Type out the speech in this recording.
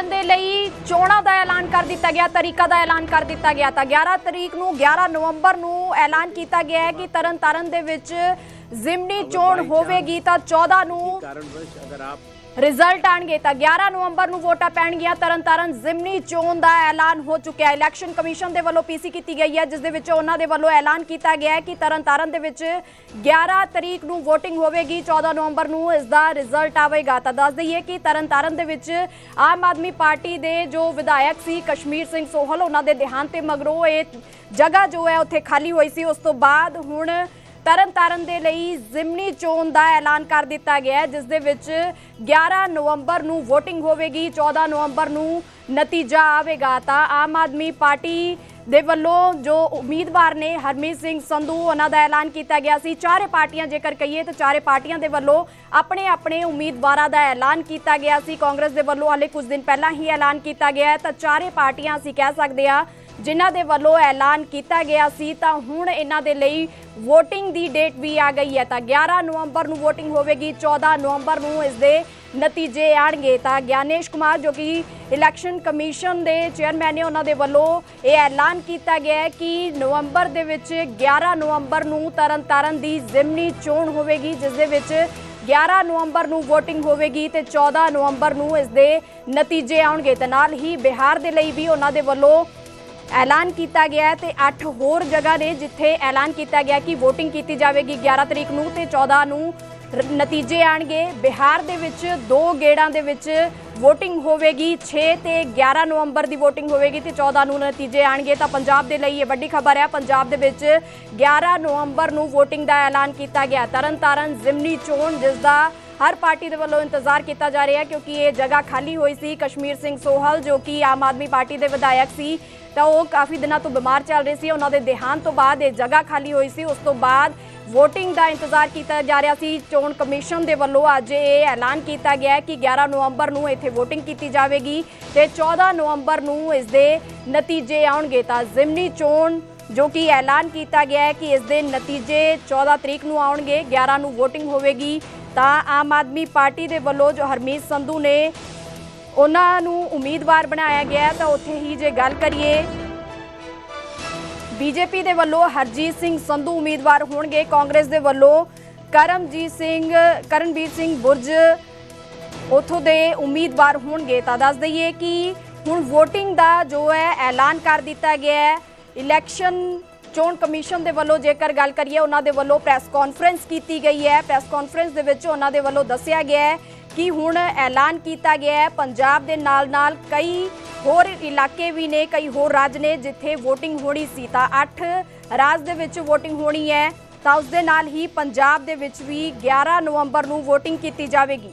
ਕਰਨ ਦੇ ਲਈ ਚੋਣਾਂ ਦਾ ਐਲਾਨ ਕਰ ਦਿੱਤਾ ਗਿਆ, ਤਰੀਕਾ ਦਾ ਐਲਾਨ ਕਰ ਦਿੱਤਾ ਗਿਆ ਤਾਂ 11 ਤਰੀਕ ਨੂੰ 11 ਨਵੰਬਰ ਨੂੰ ਐਲਾਨ ਕੀਤਾ ਗਿਆ ਹੈ ਕਿ ਤਰਨਤਾਰਨ ਦੇ ਵਿੱਚ ਜ਼ਿਮਨੀ ਚੋਣ ਹੋਵੇਗੀ ਤਾਂ 14 ਨੂੰ ਕਾਰਨਵਸ਼ ਰਿਜ਼ਲਟ ਆਣਗੇ ਤਾਂ 11 ਨਵੰਬਰ ਨੂੰ ਵੋਟਾਂ ਪੈਣਗੀਆਂ। ਤਰਨਤਾਰਨ ਜ਼ਿਮਨੀ ਚੋਣ ਦਾ ਐਲਾਨ ਹੋ ਚੁੱਕਿਆ ਇਲੈਕਸ਼ਨ ਕਮਿਸ਼ਨ ਦੇ ਵੱਲੋਂ ਪੀਸੀ ਕੀਤੀ ਗਈ ਹੈ ਜਿਸ ਦੇ ਵਿੱਚ ਉਹਨਾਂ ਦੇ ਵੱਲੋਂ ਐਲਾਨ ਕੀਤਾ ਗਿਆ ਹੈ ਕਿ ਤਰਨਤਾਰਨ ਦੇ ਵਿੱਚ 11 ਤਰੀਕ ਨੂੰ VOTING ਹੋਵੇਗੀ 14 ਨਵੰਬਰ ਨੂੰ ਇਸ ਦਾ ਰਿਜ਼ਲਟ ਆਵੇਗਾ। ਤਾਂ ਦੱਸ ਦਈਏ ਕਿ ਤਰਨਤਾਰਨ ਦੇ ਵਿੱਚ ਆਮ ਆਦਮੀ ਪਾਰਟੀ ਦੇ ਜੋ ਵਿਧਾਇਕ ਸੀ ਕਸ਼ਮੀਰ ਸਿੰਘ ਸੋਹਲ ਉਹਨਾਂ ਦੇ ਦੇਹਾਂਤ ਤੇ ਮਗਰੋਂ ਇਹ ਜਗ੍ਹਾ ਜੋ ਹੈ ਉੱਥੇ ਖਾਲੀ ਹੋਈ ਸੀ। ਉਸ ਤੋਂ ਬਾਅਦ ਹੁਣ ਤਰਨਤਾਰਨ ਦੇ ਲਈ ਜ਼ਿਮਨੀ ਚੋਣ ਦਾ ਐਲਾਨ ਕਰ ਦਿੱਤਾ ਗਿਆ ਜਿਸ ਦੇ ਵਿੱਚ 11 ਨਵੰਬਰ ਨੂੰ VOTING ਹੋਵੇਗੀ 14 ਨਵੰਬਰ ਨੂੰ ਨਤੀਜਾ ਆਵੇਗਾ। ਤਾਂ ਆਮ ਆਦਮੀ ਪਾਰਟੀ ਦੇ ਵੱਲੋਂ ਜੋ ਉਮੀਦਵਾਰ ਨੇ ਹਰਮੀਤ ਸਿੰਘ ਸੰਧੂ, ਉਹਨਾਂ ਦਾ ਐਲਾਨ ਕੀਤਾ ਗਿਆ ਸੀ। ਚਾਰੇ ਪਾਰਟੀਆਂ ਜੇਕਰ ਕਹੀਏ ਤਾਂ ਚਾਰੇ ਪਾਰਟੀਆਂ ਦੇ ਵੱਲੋਂ ਆਪਣੇ ਆਪਣੇ ਉਮੀਦਵਾਰਾਂ ਦਾ ਐਲਾਨ ਕੀਤਾ ਗਿਆ ਸੀ। ਕਾਂਗਰਸ ਦੇ ਵੱਲੋਂ ਹਾਲੇ ਕੁਝ ਦਿਨ ਪਹਿਲਾਂ ਹੀ ਐਲਾਨ ਕੀਤਾ ਗਿਆ ਹੈ। ਤਾਂ ਚਾਰੇ ਪਾਰਟੀਆਂ, ਅਸੀਂ ਕਹਿ ਸਕਦੇ ਹਾਂ ਜਿਨ੍ਹਾਂ ਦੇ ਵੱਲੋਂ ਐਲਾਨ ਕੀਤਾ ਗਿਆ ਸੀ, ਤਾਂ ਹੁਣ ਇਹਨਾਂ ਦੇ ਲਈ VOTING ਦੀ ਡੇਟ ਵੀ ਆ ਗਈ ਹੈ। ਤਾਂ 11 ਨਵੰਬਰ ਨੂੰ VOTING ਹੋਵੇਗੀ 14 ਨਵੰਬਰ ਨੂੰ ਇਸ ਦੇ ਨਤੀਜੇ ਆਣਗੇ। ਤਾਂ ਗਿਆਨੇਸ਼ ਕੁਮਾਰ ਜੋ ਕਿ ਇਲੈਕਸ਼ਨ ਕਮਿਸ਼ਨ ਦੇ ਚੇਅਰਮੈਨ ਨੇ, ਉਹਨਾਂ ਦੇ ਵੱਲੋਂ ਇਹ ਐਲਾਨ ਕੀਤਾ ਗਿਆ ਹੈ ਕਿ ਨਵੰਬਰ ਦੇ ਵਿੱਚ 11 ਨਵੰਬਰ ਨੂੰ ਤਰਨਤਾਰਨ ਦੀ ਜ਼ਿਮਨੀ ਚੋਣ ਹੋਵੇਗੀ, ਜਿਸ ਦੇ ਵਿੱਚ 11 ਨਵੰਬਰ ਨੂੰ VOTING ਹੋਵੇਗੀ ਤੇ 14 ਨਵੰਬਰ ਨੂੰ ਇਸ ਦੇ ਨਤੀਜੇ ਆਉਣਗੇ। ਤੇ ਨਾਲ ਹੀ ਬਿਹਾਰ ਦੇ ਲਈ ਵੀ ਉਹਨਾਂ ਦੇ ਵੱਲੋਂ ਐਲਾਨ ਕੀਤਾ ਗਿਆ ਹੈ ਤੇ 8 ਹੋਰ ਜਗ੍ਹਾ ਨੇ ਜਿੱਥੇ ਐਲਾਨ ਕੀਤਾ ਗਿਆ ਕਿ VOTING ਕੀਤੀ ਜਾਵੇਗੀ। 11 ਤਰੀਕ ਨੂੰ ਤੇ 14 ਨੂੰ ਨਤੀਜੇ ਆਣਗੇ। ਬਿਹਾਰ ਦੇ ਵਿੱਚ ਦੋ ਗੇੜਾਂ ਦੇ ਵਿੱਚ VOTING ਹੋਵੇਗੀ। 6 ਤੇ 11 ਨਵੰਬਰ ਦੀ VOTING ਹੋਵੇਗੀ ਤੇ 14 ਨੂੰ ਨਤੀਜੇ ਆਣਗੇ। ਤਾਂ ਪੰਜਾਬ ਦੇ ਲਈ ਇਹ ਵੱਡੀ ਖਬਰ ਹੈ, ਪੰਜਾਬ ਦੇ ਵਿੱਚ 11 ਨਵੰਬਰ ਨੂੰ VOTING ਦਾ ਐਲਾਨ ਕੀਤਾ ਗਿਆ। ਤਰਨਤਾਰਨ, ਜ਼ਿਮਨੀ ਚੋਣ ਜਿਸ ਦਾ ਹਰ ਪਾਰਟੀ ਦੇ ਵੱਲੋਂ ਇੰਤਜ਼ਾਰ ਕੀਤਾ ਜਾ ਰਿਹਾ ਹੈ ਕਿਉਂਕਿ ਇਹ ਜਗ੍ਹਾ ਖਾਲੀ ਹੋਈ ਸੀ ਕਸ਼ਮੀਰ ਸਿੰਘ ਸੋਹਲ, ਜੋ ਕਿ ਆਮ ਆਦਮੀ ਪਾਰਟੀ ਦੇ ਵਿਧਾਇਕ ਸੀ, ਤਾਂ ਉਹ ਕਾਫੀ ਦਿਨਾਂ ਤੋਂ ਬਿਮਾਰ ਚੱਲ ਰਹੇ ਸੀ। ਉਹਨਾਂ ਦੇ ਦੇਹਾਂਤ ਤੋਂ ਬਾਅਦ ਇਹ ਜਗ੍ਹਾ ਖਾਲੀ ਹੋਈ ਸੀ। ਉਸ ਤੋਂ ਬਾਅਦ ਵੋਟਿੰਗ ਦਾ ਇੰਤਜ਼ਾਰ ਕੀਤਾ ਜਾ ਰਿਹਾ ਸੀ। ਚੋਣ ਕਮਿਸ਼ਨ ਦੇ ਵੱਲੋਂ ਅੱਜ ਇਹ ਐਲਾਨ ਕੀਤਾ ਗਿਆ ਹੈ ਕਿ 11 ਨਵੰਬਰ ਨੂੰ ਇੱਥੇ ਵੋਟਿੰਗ ਕੀਤੀ ਜਾਵੇਗੀ ਤੇ 14 ਨਵੰਬਰ ਨੂੰ ਇਸ ਦੇ ਨਤੀਜੇ ਆਉਣਗੇ। ਤਾਂ ਜ਼ਿਮਨੀ ਚੋਣ, ਜੋ ਕਿ ਐਲਾਨ ਕੀਤਾ ਗਿਆ ਹੈ ਕਿ ਇਸ ਦੇ ਨਤੀਜੇ 14 ਤਰੀਕ ਨੂੰ ਆਉਣਗੇ। 11 ਨੂੰ VOTING ਹੋਵੇਗੀ। ਤਾਂ ਆਮ ਆਦਮੀ ਪਾਰਟੀ ਦੇ ਵੱਲੋਂ ਜੋ ਹਰਮੀਤ ਸੰਧੂ ਨੇ ਉਹਨਾਂ ਨੂੰ ਉਮੀਦਵਾਰ ਬਣਾਇਆ ਗਿਆ ਤਾਂ ਉੱਥੇ ਹੀ ਜੇ ਗੱਲ ਕਰੀਏ, ਬੀਜੇਪੀ ਦੇ ਵੱਲੋਂ ਹਰਜੀਤ ਸਿੰਘ ਸੰਧੂ ਉਮੀਦਵਾਰ ਹੋਣਗੇ। ਕਾਂਗਰਸ ਦੇ ਵੱਲੋਂ ਕਰਮਜੀਤ ਸਿੰਘ, ਕਰਨਵੀਰ ਸਿੰਘ ਬੁਰਜ ਉਥੋਂ ਦੇ ਉਮੀਦਵਾਰ ਹੋਣਗੇ। ਤਾਂ ਦੱਸ ਦਈਏ ਕਿ ਹੁਣ VOTING ਦਾ ਜੋ ਹੈ ਐਲਾਨ ਕਰ ਦਿੱਤਾ ਗਿਆ ਹੈ। ਇਲੈਕਸ਼ਨ ਚੋਣ ਕਮਿਸ਼ਨ ਦੇ ਵੱਲੋਂ ਜੇਕਰ ਗੱਲ ਕਰੀਏ, ਉਹਨਾਂ ਦੇ ਵੱਲੋਂ ਪ੍ਰੈਸ ਕਾਨਫਰੰਸ ਕੀਤੀ ਗਈ ਹੈ। ਪ੍ਰੈਸ ਕਾਨਫਰੰਸ ਦੇ ਵਿੱਚ ਉਹਨਾਂ ਦੇ ਵੱਲੋਂ ਦੱਸਿਆ ਗਿਆ ਹੈ ਕਿ ਹੁਣ ਐਲਾਨ ਕੀਤਾ ਗਿਆ ਹੈ। ਪੰਜਾਬ ਦੇ ਨਾਲ-ਨਾਲ ਕਈ ਹੋਰ ਇਲਾਕੇ ਵੀ ਨੇ, ਕਈ ਹੋਰ ਰਾਜ ਨੇ ਜਿੱਥੇ VOTING ਹੋਣੀ ਸੀ। ਤਾਂ 8 ਰਾਜ ਦੇ ਵਿੱਚ VOTING ਹੋਣੀ ਹੈ। ਤਾਂ ਉਸ ਦੇ ਨਾਲ ਹੀ ਪੰਜਾਬ ਦੇ ਵਿੱਚ ਵੀ 11 ਨਵੰਬਰ ਨੂੰ VOTING ਕੀਤੀ ਜਾਵੇਗੀ।